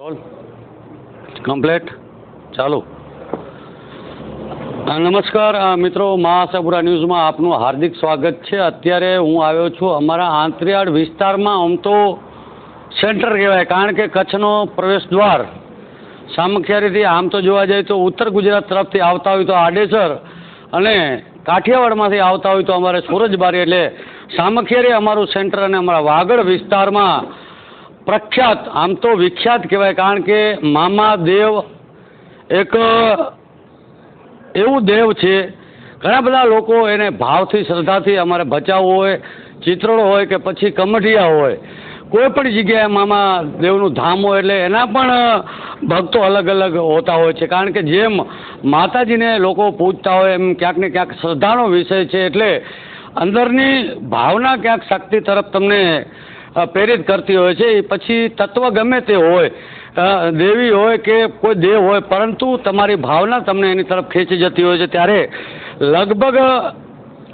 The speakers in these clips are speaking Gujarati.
રોલ કમ્પ્લેટ ચાલુ. નમસ્કાર મિત્રો મહાસાપુરા ન્યૂઝમાં આપનું હાર્દિક સ્વાગત છે. અત્યારે હું આવ્યો છું અમારા આંતરિયાળ વિસ્તારમાં, આમ તો સેન્ટર કહેવાય, કારણ કે કચ્છનો પ્રવેશ દ્વાર સામખિયારીથી આમ તો જોવા જઈએ તો ઉત્તર ગુજરાત તરફથી આવતા હોય તો આડેસર અને કાઠિયાવાડમાંથી આવતા હોય તો અમારે સુરજબારી, એટલે સામખિયારી અમારું સેન્ટર અને અમારા વાગડ વિસ્તારમાં પ્રખ્યાત, આમ તો વિખ્યાત કહેવાય, કારણ કે મામા દેવ એક એવું દેવ છે. ઘણા બધા લોકો એને ભાવથી, શ્રદ્ધાથી અમારે બચાવ હોય, ચિત્રોડ હોય કે પછી કમઢિયા હોય, કોઈ પણ જગ્યાએ મામા દેવનું ધામ હોય એટલે એના પણ ભક્તો અલગ અલગ હોતા હોય છે. કારણ કે જેમ માતાજીને લોકો પૂજતા હોય, એમ ક્યાંક ને ક્યાંક શ્રદ્ધાનો વિષય છે. એટલે અંદરની ભાવના, ક્યાંક શક્તિ તરફ તમને પ્રેરિત કરતી હોય છે. પછી તત્વ ગમે તે હોય દેવી હોય કે કોઈ દેવ હોય, પરંતુ તમારી ભાવના તમને એની તરફ ખેંચી જતી હોય છે. ત્યારે લગભગ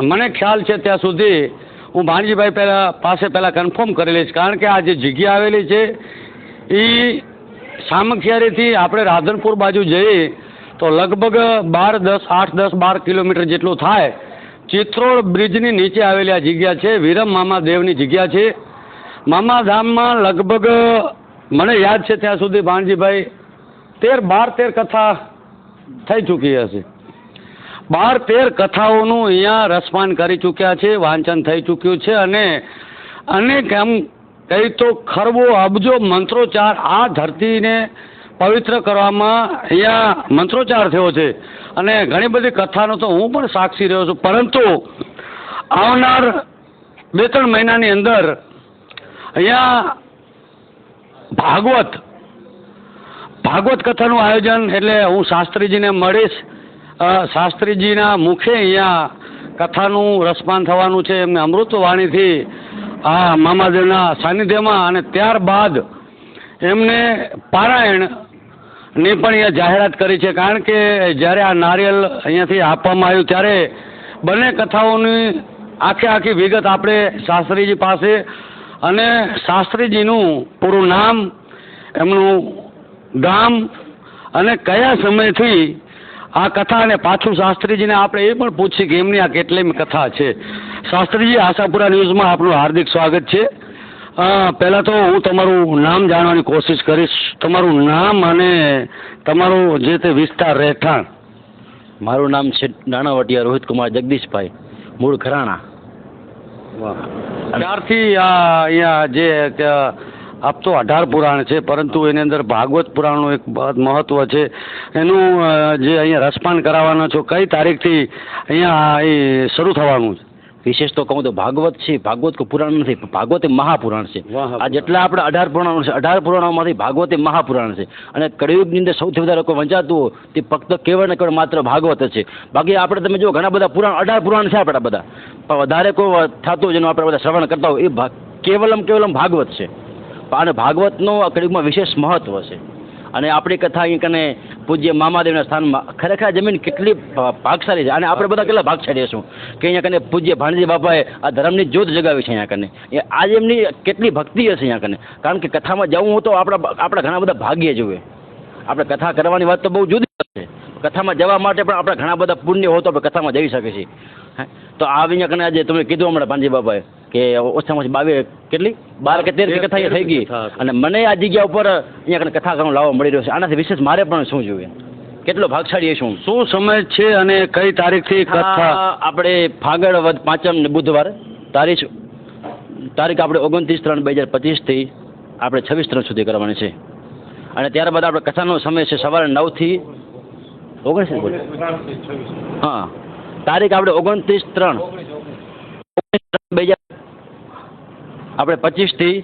મને ખ્યાલ છે ત્યાં સુધી હું ભાણજીભાઈ પહેલાં, પાસે પહેલાં કન્ફર્મ કરી લઈશ કારણ કે આ જે જગ્યા આવેલી છે, એ સામખિયારીથી આપણે રાધનપુર બાજુ જઈએ તો લગભગ બાર, દસ, આઠ, દસ, બાર કિલોમીટર જેટલું થાય. ચિત્રોળ બ્રિજની નીચે આવેલી આ જગ્યા છે. વિરમ મામા દેવની જગ્યા છે. મામા ધામમાં લગભગ, મને યાદ છે ત્યાં સુધી ભાણજીભાઈ, તેર બાર તેર કથા થઈ ચૂકી હશે. બાર તેર કથાઓનું અહીંયા રસપાન કરી ચૂક્યા છે, વાંચન થઈ ચૂક્યું છે અને અનેક એમ કહી તો ખરબો અબજો મંત્રોચ્ચાર આ ધરતીને પવિત્ર કરવામાં અહીંયા મંત્રોચ્ચાર થયો છે. અને ઘણી બધી કથાનો તો હું પણ સાક્ષી રહ્યો છું. પરંતુ આવનાર બે ત્રણ મહિનાની અંદર અહીંયા ભાગવત. ભાગવત કથાનું આયોજન એટલે હું શાસ્ત્રીજીને મળીશ. શાસ્ત્રીજીના મુખે અહીંયા કથાનું રસપાન થવાનું છે. એમને અમૃતવાણીથી આ મામાદેવના સાનિધ્યમાં અને ત્યારબાદ એમને પારાયણની પણ અહીંયા જાહેરાત કરી છે. કારણ કે જ્યારે આ નારિયેલ અહીંયાથી આપવામાં આવ્યું ત્યારે બંને કથાઓની આખે આખી વિગત આપણે શાસ્ત્રીજી પાસે અને શાસ્ત્રીજીનું પૂરું નામ, એમનું ગામ અને કયા સમયથી આ કથા અને પાછું શાસ્ત્રીજીને આપણે એ પણ પૂછીએ કે એમની આ કેટલી કથા છે. શાસ્ત્રીજી, આશાપુરા ન્યૂઝમાં આપનું હાર્દિક સ્વાગત છે. પહેલાં તો હું તમારું નામ જાણવાની કોશિશ કરીશ. તમારું નામ અને તમારું જે તે વિસ્તાર રહેઠાણ. મારું નામ છે નાણાવટિયા રોહિત કુમાર જગદીશભાઈ, મૂળ ઘરાણા. ત્યારથી આ અહીંયા જે આપ તો અઢાર પુરાણ છે, પરંતુ એની અંદર ભાગવત પુરાણનું એક મહત્ત્વ છે. એનું જે અહીંયા રસપાન કરાવવાનો છો, કઈ તારીખથી અહીંયા એ શરૂ થવાનું છે? વિશેષ તો કહું તો ભાગવત છે ભાગવત કોઈ પુરાણ નથી ભાગવત એ મહાપુરાણ છે. આ જેટલા આપણે અઢાર પુરાણો છે અઢાર પુરાણોમાંથી ભાગવત એ મહાપુરાણ છે. અને કળિયુગની અંદર સૌથી વધારે કોઈ વંચાતું હોય તે ફક્ત કેવળ ને કેવળ માત્ર ભાગવત છે. બાકી આપણે તમે જો ઘણા બધા પુરાણ અઢાર પુરાણ છે આપણા બધા. પણ વધારે કોઈ થતું જેનું આપણે બધા શ્રવણ કરતા હોય એ કેવલમ કેવલમ ભાગવત છે. અને ભાગવતનો આ કળિયુગમાં વિશેષ મહત્વ છે. અને આપણી કથા અહીં કને પૂજ્ય મામાદેવના સ્થાનમાં ખરેખર જમીન કેટલી ભાગશાળી છે અને આપણે બધા કેટલા ભાગશાળી હશું? કે અહીંયા કને પૂજ્ય ભાણજી બાપાએ આ ધર્મની જ્યોત જગાવી છે અહીંયા કને. એ આજ એમની કેટલી ભક્તિ હશે અહીંયા કને? કારણ કે કથામાં જવું તો આપણા આપણા ઘણા બધા ભાગ્ય જોવે. આપણે કથા કરવાની વાત તો બહુ જુદી છે. કથામાં જવા માટે પણ આપણે ઘણા બધા પુણ્ય હોય તો આપણે કથામાં જઈ શકીએ છીએ. હે? તો આ અહીંયા કને આજે તમે કીધું હમણાં ભાણજી બાબાએ કે ઓછામાં ઓછી બાવીસ કેટલી? બાર કે તેર કથા થઈ ગઈ. અને મને આ જગ્યા ઉપર અહીંયા કને કથા કરવાનો લાવો મળી રહ્યો છે. આનાથી વિશેષ મારે પણ શું જોઈએ? કેટલો ભાગશાળી છું શું? સમય છે અને કઈ તારીખથી કથા? આપણે ફાગણ વધ પાંચમ ને બુધવાર તારીખ તારીખ આપણે ઓગણત્રીસ ત્રણ બે હજાર પચીસથી આપણે છવ્વીસ ત્રણ સુધી કરવાની છે. અને ત્યારબાદ આપણે કથાનો સમય છે સવારે નવથી ઓગણત્રીસ બોલો. હા. તારીખ આપણે ઓગણત્રીસ ત્રણ. ઓગણીસ બે હજાર આપણે પચીસથી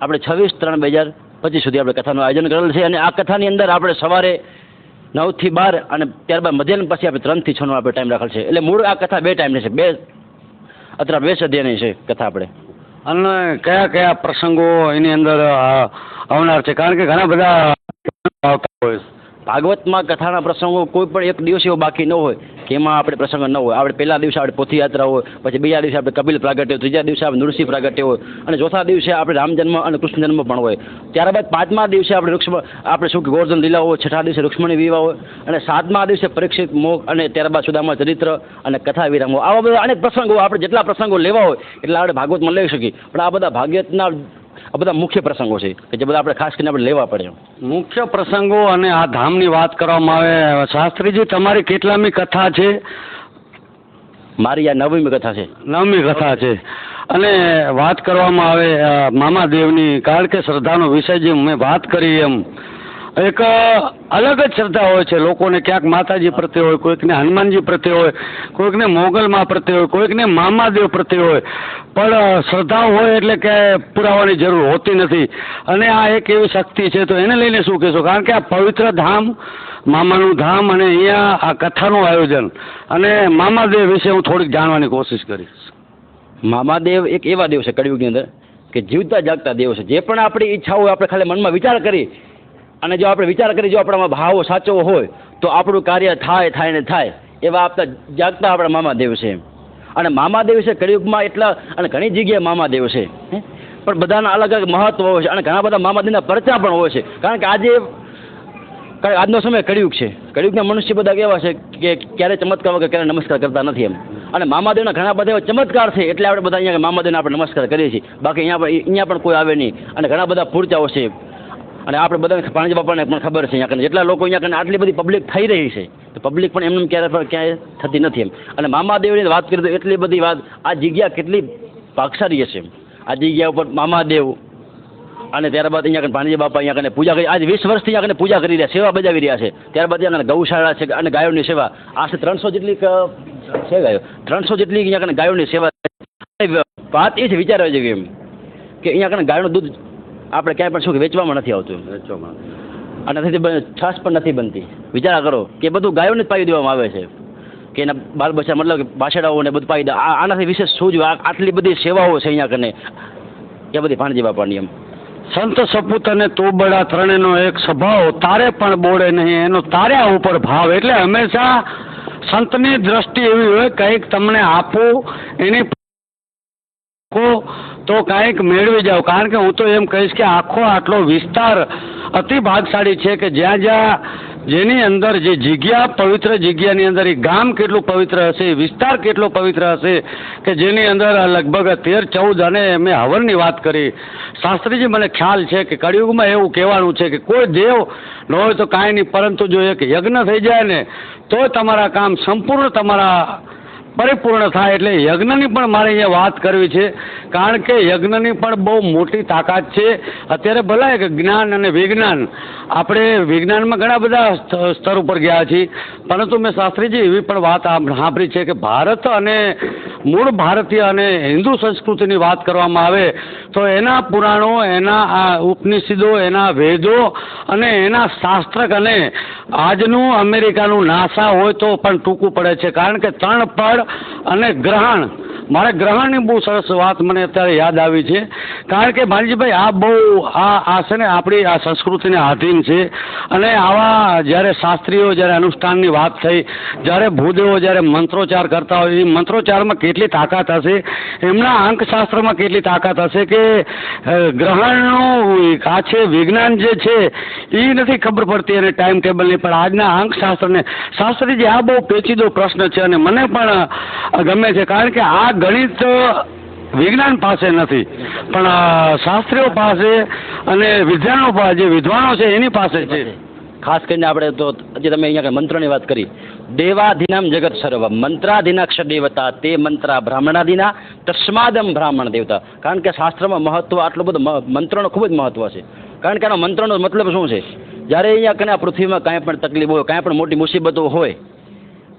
આપણે છવ્વીસ ત્રણ બે હજાર પચીસ સુધી આપણે કથાનું આયોજન કરેલું છે અને આ કથાની અંદર આપણે સવારે નવથી બાર અને ત્યારબાદ મધ્યાહન પછી આપણે ત્રણથી છનો આપણે ટાઈમ રાખેલ છે. એટલે મૂળ આ કથા બે ટાઈમની છે. બે અત્યારે બે સદ્યાની છે કથા આપણે. અને કયા કયા પ્રસંગો એની અંદર આવનાર છે? કારણ કે ઘણા બધા આવતા હોય. ભાગવતમાં કથાના પ્રસંગો કોઈ પણ એક દિવસ એવો બાકી ન હોય કે એમાં આપણે પ્રસંગ ન હોય. આપણે પહેલા દિવસે આપણે પોથીયાત્રા હોય, પછી બીજા દિવસે આપણે કપિલ પ્રાગટ્ય ત્રીજા દિવસે આપણે નૃસિંહ પ્રાગટ્ય હોય અને ચોથા દિવસે આપણે રામ જન્મ અને કૃષ્ણ જન્મ પણ હોય. ત્યારબાદ પાંચમા દિવસે આપણે રૂક્ષ્મ, આપણે શું કે લીલા હોય, છઠ્ઠા દિવસે રૂક્ષ્મણી વિવાહ હોય અને સાતમા દિવસે પરીક્ષિત મોખ અને ત્યારબાદ સુદામા ચરિત્ર અને કથા વિરામ. હોય આવા બધા અનેક પ્રસંગો આપણે જેટલા પ્રસંગો લેવા હોય એટલા આપણે ભાગવતમાં લઈ શકીએ. પણ આ બધા ભાગવતના આ બધા મુખ્ય પ્રસંગો છે કે જે બધા આપણે ખાસ કરીને આપણે લેવા પડે મુખ્ય પ્રસંગો અને આ ધામની વાત કરવામાં આવે શાસ્ત્રીજી તમારી કેટલામી કથા છે? મારી આ નવમી કથા છે. નવમી કથા છે. અને વાત કરવામાં આવે મામાદેવની કારણ કે શ્રદ્ધાનો વિષય જે મેં વાત કરી એમ એક અલગ જ શ્રદ્ધા હોય છે લોકોને. ક્યાંક માતાજી પ્રત્યે હોય, કોઈકને હનુમાનજી પ્રત્યે હોય, કોઈકને મોગલમાં પ્રત્યે હોય, કોઈકને મામાદેવ પ્રત્યે હોય. પણ શ્રદ્ધા હોય એટલે કે પુરાવાની જરૂર હોતી નથી. અને આ એક એવી શક્તિ છે, તો એને લઈને શું કહેશો? કારણ કે આ પવિત્ર ધામ, મામાનું ધામ અને અહીંયા આ કથાનું આયોજન. અને મામાદેવ વિશે હું થોડીક જાણવાની કોશિશ કરીશ. મામાદેવ એક એવા દેવ છે કળિયુગની અંદર કે જીવતા જાગતા દેવ છે. જે પણ આપણી ઈચ્છા હોય, આપણે ખાલી મનમાં વિચાર કરી અને જો આપણે વિચાર કરી જો આપણામાં ભાવો સાચો હોય, તો આપણું કાર્ય થાય થાય ને થાય, એવા આપતા જાગતા આપણા મામાદેવ છે અને મામાદેવ છે કળિયુગમાં એટલા, અને ઘણી જગ્યાએ મામાદેવ છે? પણ બધાના અલગ અલગ મહત્વ હોય છે, અને ઘણા બધા મામાદેવના પરચા પણ હોય છે. કારણ કે આજે આજનો સમય કળિયુગ છે. કળિયુગના મનુષ્ય બધા કેવા છે કે ક્યારે ચમત્કાર વગર ક્યારે નમસ્કાર કરતા નથી એમ. અને મામાદેવના ઘણા બધા એવા ચમત્કાર છે, એટલે આપણે બધા અહીંયા મામાદેવને આપણે નમસ્કાર કરીએ છીએ. બાકી અહીંયા પણ અહીંયા પણ કોઈ આવે નહીં. અને ઘણા બધા પૂરચાઓ છે. અને આપણે બધા પાણી બાપાને પણ ખબર છે અહીંયા કને. જેટલા લોકો અહીંયા કને, આટલી બધી પબ્લિક થઈ રહી છે. તો પબ્લિક પણ એમને ક્યારે પણ ક્યાંય થતી નથી એમ. અને મામાદેવની વાત કરીએ તો એટલી બધી વાત આ જગ્યા કેટલી ભાગશાળી છે આ જગ્યા ઉપર મામાદેવ અને ત્યારબાદ અહીંયા ભાણજી બાપા અહીંયા કને પૂજા કરી આજ વીસ વર્ષથી અહીંયા કને પૂજા કરી રહ્યા, સેવા બજાવી રહ્યા છે. ત્યારબાદ અહીંયા ગૌશાળા છે, અને ગાયોની સેવા. આશરે ત્રણસો જેટલી છે ગાયો? ત્રણસો જેટલી અહીંયા કને ગાયોની સેવા. વાત એ છે વિચારવા જેવી એમ. કે અહીંયા કને ગાયનું દૂધ આપણે ક્યાંય પણ શું કે વેચવામાં નથી આવતું. અને નથી બ- છાશ પણ નથી બનતી. વિચાર કરો કે બધું ગાયોને જ પાવી દેવામાં આવે છે. કે એના બાલ બચ્ચા મતલબ કે બાછડાઓને બધું પાવી દે. આ આનાથી વિશેષ શું જો આટલી બધી સેવાઓ છે અહીંયા કને? એ બધી ભાણજી બાપાની એમ. સંત સપૂત અને તોબડા ત્રણેયનો એક સ્વભાવ તારે પણ બોળે નહીં. એનો તાર્યા ઉપર ભાવ. એટલે હંમેશા સંતની દ્રષ્ટિ એવી હોય કંઈક તમને આપો એની તો કાંઈક મેળવી જાઓ. કારણ કે હું તો એમ કહીશ કે આખો આટલો વિસ્તાર અતિ ભાગશાળી છે કે જ્યાં જ્યાં જેની અંદર જે જગ્યા, પવિત્ર જગ્યાની અંદર એ ગામ કેટલું પવિત્ર હશે વિસ્તાર કેટલો પવિત્ર હશે કે જેની અંદર લગભગ તેર ચૌદ અને મેં હવનની વાત કરી. શાસ્ત્રીજી, મને ખ્યાલ છે કે કળિયુગમાં એવું કહેવાનું છે કે કોઈ દેવ ન હોય તો કાંઈ નહીં, પરંતુ જો એક યજ્ઞ થઈ જાય ને, તો તમારા કામ સંપૂર્ણ તમારા પરિપૂર્ણ થાય. એટલે યજ્ઞની પણ મારે અહીંયા વાત કરવી છે કારણ કે યજ્ઞની પણ બહુ મોટી તાકાત છે. અત્યારે ભલે કે જ્ઞાન અને વિજ્ઞાન. આપણે વિજ્ઞાનમાં ઘણા બધા સ્તર ઉપર ગયા છીએ. પરંતુ મેં શાસ્ત્રીજી એવી પણ વાત સાંભળી છે કે ભારત અને મૂળ ભારતીય અને હિન્દુ સંસ્કૃતિની વાત કરવામાં આવે તો એના પુરાણો, એના આ ઉપનિષદો, એના વેદો અને એના શાસ્ત્રક અને આજનું અમેરિકાનું નાસા હોય તો પણ ટૂંકું પડે છે. કારણ કે ત્રણ પડ અને ગ્રહણ મારે ગ્રહણની બહુ સરસ વાત મને અત્યારે યાદ આવી છે. કારણ કે ભાનજીભાઈ આ બહુ, આ આ છે ને આપણી આ સંસ્કૃતિને આધીન છે. અને આવા જ્યારે શાસ્ત્રીઓ, જ્યારે અનુષ્ઠાનની વાત થઈ, જ્યારે ભૂદેવો જ્યારે મંત્રોચ્ચાર કરતા હોય, એ મંત્રોચ્ચારમાં કેટલી તાકાત હશે? એમના અંકશાસ્ત્રમાં કેટલી તાકાત હશે કે ગ્રહણનું આ છે, વિજ્ઞાન જે છે, એ નથી ખબર પડતી અને ટાઈમ ટેબલની. પણ આજના અંકશાસ્ત્રને, શાસ્ત્રીજી, આ બહુ પેચીદો પ્રશ્ન છે અને મને પણ ગમે છે, કારણ કે આ ગણિત વિજ્ઞાન પાસે નથી. પણ શાસ્ત્રીઓ પાસે અને વિદ્વાનો પાસે, જે વિદ્વાનો છે, એની પાસે છે. ખાસ કરીને આપણે તો હજી તમે અહીંયા મંત્રની વાત કરી, દેવાધિનામ જગત સર્વ મંત્રાધીનાક્ષ દેવતા, તે મંત્રા બ્રાહ્મણાદિના, તસ્માદમ બ્રાહ્મણ દેવતા. કારણ કે શાસ્ત્રમાં મહત્વ આટલું બધું મંત્રનો ખૂબ જ મહત્વ છે. કારણ કે આનો મંત્રનો મતલબ શું છે? જ્યારે અહીંયા કને પૃથ્વીમાં કાંઈ પણ તકલીફ હોય, કાંઈ પણ મોટી મુસીબતો હોય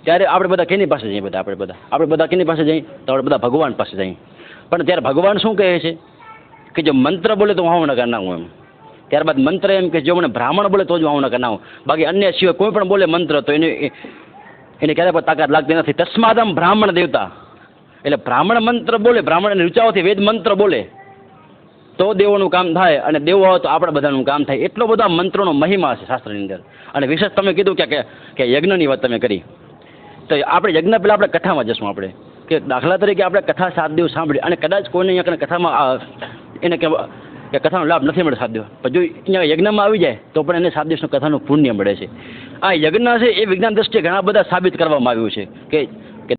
ત્યારે આપણે બધા કેની પાસે જઈએ બધા, આપણે બધા? આપણે બધા કેની પાસે જઈએ? તો આપણે બધા ભગવાન પાસે જઈએ. પણ ત્યારે ભગવાન શું કહે છે? કે જો મંત્ર બોલે તો હું આવું ન ના હું એમ. ત્યારબાદ મંત્ર એમ કે જો મને બ્રાહ્મણ બોલે તો જ હું આવું ન હું. બાકી અન્ય સિવાય કોઈ પણ બોલે મંત્ર તો એને એને ક્યારે પણ તાકાત લાગતી નથી. તસ્માદમ બ્રાહ્મણ દેવતા. એટલે બ્રાહ્મણ મંત્ર બોલે, બ્રાહ્મણ ઋચાઓથી વેદ મંત્ર બોલે. તો દેવોનું કામ થાય અને દેવો હોય તો આપણા બધાનું કામ થાય. એટલો બધા મંત્રોનો મહિમા છે શાસ્ત્રની અંદર. અને વિશેષ તમે કીધું કે- કે યજ્ઞની વાત તમે કરી. તો આપણે યજ્ઞ પહેલાં આપણે કથામાં જશું આપણે. કે દાખલા તરીકે આપણે કથા સાત દિવસ સાંભળી અને કદાચ કોઈને અહીંયા કથામાં એને કે કે કથાનો લાભ નથી મળે સાત દિવસ. જો અહીંયા યજ્ઞમાં આવી જાય, તો પણ એને સાત દિવસનું કથાનું પુણ્ય મળે છે. આ યજ્ઞ છે એ વિજ્ઞાન દ્રષ્ટિએ ઘણા બધા સાબિત કરવામાં આવ્યું છે. કે